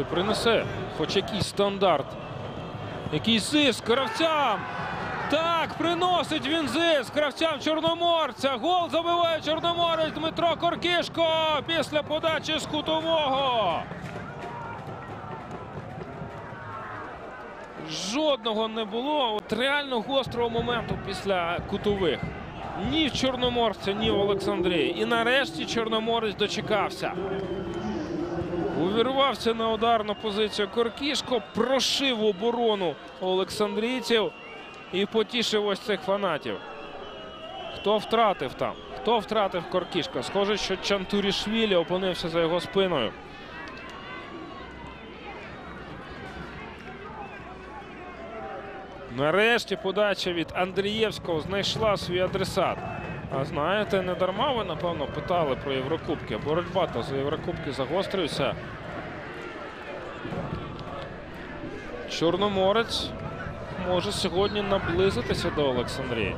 Чи принесе хоч якийсь стандарт? Якийсь зиск гравцям. Так, приносить він зиск гравцям Чорноморця. Гол забиває Чорноморець Дмитро Коркішко після подачі з кутового. Жодного не було от реально гострого моменту після кутових. Ні в Чорноморця, ні в Олександрії. І нарешті Чорноморець дочекався. Увірвався на ударну позицію Коркішко, прошив оборону олександрійців і потішив ось цих фанатів. Хто втратив там? Хто втратив Коркішко? Схоже, що Чантурішвілі опинився за його спиною. Нарешті подача від Андрієвського знайшла свій адресат. А знаєте, не дарма ви, напевно, питали про Єврокубки. Боротьба та за Єврокубки загострюється. Чорноморець може сьогодні наблизитися до Олександрії.